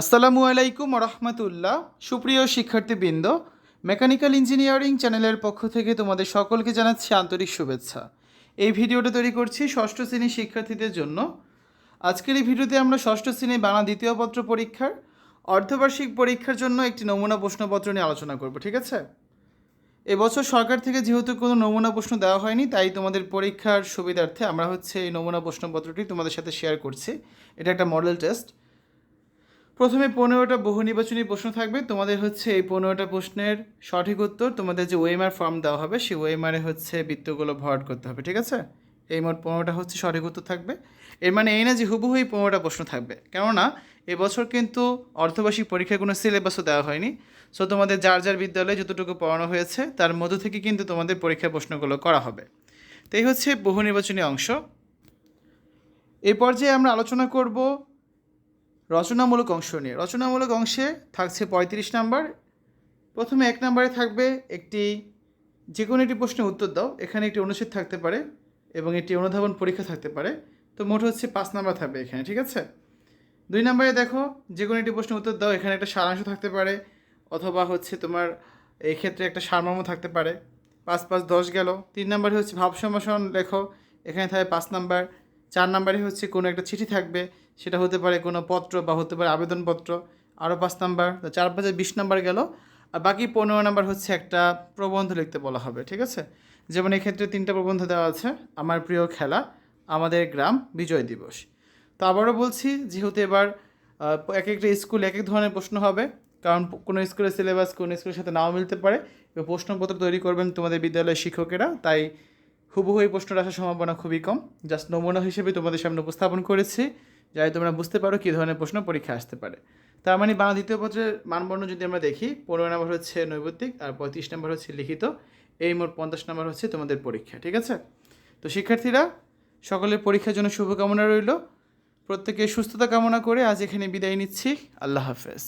আসসালামু আলাইকুম রহমতুল্লাহ। সুপ্রিয় শিক্ষার্থীবৃন্দ, মেকানিক্যাল ইঞ্জিনিয়ারিং চ্যানেলের পক্ষ থেকে তোমাদের সকলকে জানাচ্ছি আন্তরিক শুভেচ্ছা। এই ভিডিওটা তৈরি করছি ষষ্ঠ শ্রেণির শিক্ষার্থীদের জন্য। আজকের এই ভিডিওতে আমরা ষষ্ঠ শ্রেণি বাংলা দ্বিতীয় পত্র পরীক্ষার অর্ধবার্ষিক পরীক্ষার জন্য একটি নমুনা প্রশ্নপত্র নিয়ে আলোচনা করব, ঠিক আছে? এবছর সরকার থেকে যেহেতু কোনো নমুনা প্রশ্ন দেওয়া হয়নি, তাই তোমাদের পরীক্ষার সুবিধার্থে আমরা হচ্ছে এই নমুনা প্রশ্নপত্রটি তোমাদের সাথে শেয়ার করছি। এটা একটা মডেল টেস্ট প্রথমে পনেরোটা বহু নির্বাচনী প্রশ্ন থাকবে। তোমাদের হচ্ছে এই পনেরোটা প্রশ্নের সঠিক উত্তর, তোমাদের যে ওয়েমার ফর্ম দেওয়া হবে, সেই ওয়েমারে হচ্ছে বৃত্তগুলো ভরাট করতে হবে, ঠিক আছে? এই মোট পনেরোটা হচ্ছে সঠিক উত্তর থাকবে। এর মানে এই না যে হুবহু এই পনেরোটা প্রশ্ন থাকবে। কেননা, এবছর কিন্তু অর্ধবার্ষিক পরীক্ষায় কোনো সিলেবাসও দেওয়া হয়নি। সো তোমাদের যার যার বিদ্যালয়ে যতটুকু পড়ানো হয়েছে, তার মধ্য থেকে কিন্তু তোমাদের পরীক্ষার প্রশ্নগুলো করা হবে। তো এই হচ্ছে বহু নির্বাচনী অংশ। এই পর্যায়ে আমরা আলোচনা করব রচনামূলক অংশ নিয়ে। রচনামূলক অংশে থাকছে পঁয়ত্রিশ নাম্বার। প্রথমে এক নম্বরে থাকবে একটি যে কোনো একটি প্রশ্নের উত্তর দাও। এখানে একটি অনুচ্ছেদ থাকতে পারে এবং একটি অনুধাবন পরীক্ষা থাকতে পারে। তো মোট হচ্ছে পাঁচ নাম্বার থাকবে এখানে, ঠিক আছে? দুই নম্বরে দেখো যে কোনো একটি প্রশ্নের উত্তর দাও। এখানে একটা সারাংশ থাকতে পারে অথবা হচ্ছে তোমার এই ক্ষেত্রে একটা সারমর্ম থাকতে পারে। পাঁচ পাঁচ দশ গেল। তিন নম্বরে হচ্ছে ভাব সম্ভাষণ লেখো। এখানে থাকবে পাঁচ নাম্বার। চার নাম্বারে হচ্ছে কোনো একটা চিঠি থাকবে, সেটা হতে পারে কোনো পত্র বা হতে পারে আবেদনপত্র, আরও পাঁচ নাম্বার, তো চার পাঁচে বিশ নাম্বার গেল, আর বাকি পনেরো নাম্বার হচ্ছে একটা প্রবন্ধ লিখতে বলা হবে, ঠিক আছে? যেমন এক্ষেত্রে তিনটা প্রবন্ধ দেওয়া আছে, আমার প্রিয় খেলা, আমাদের গ্রাম, বিজয় দিবস। তো আবারও বলছি, যেহেতু এবার এক একটা স্কুল এক এক ধরনের প্রশ্ন হবে, কারণ কোনো স্কুলের সিলেবাস কোনো স্কুলের সাথে নাও মিলতে পারে প্রশ্নপত্র তৈরি করবেন তোমাদের বিদ্যালয়ের শিক্ষকেরা, তাই হুবহু এই প্রশ্নটা আসার সম্ভাবনা খুবই কম। জাস্ট নমুনা হিসেবে তোমাদের সামনে উপস্থাপন করেছি। যাই তোমরা বুঝতে পারো কী ধরনের প্রশ্ন পরীক্ষা আসতে পারে। তার মানে বাংলা দ্বিতীয় পত্রের মানবর্ণ যদি আমরা দেখি, পনেরো নম্বর হচ্ছে নৈবত্তিক আর পঁয়ত্রিশ নম্বর হচ্ছে লিখিত। এই মোট পঞ্চাশ নম্বর হচ্ছে তোমাদের পরীক্ষা, ঠিক আছে? তো শিক্ষার্থীরা, সকলের পরীক্ষার জন্য শুভকামনা রইল। প্রত্যেকে সুস্থতা কামনা করে আজ এখানে বিদায় নিচ্ছি। আল্লাহ হাফেজ।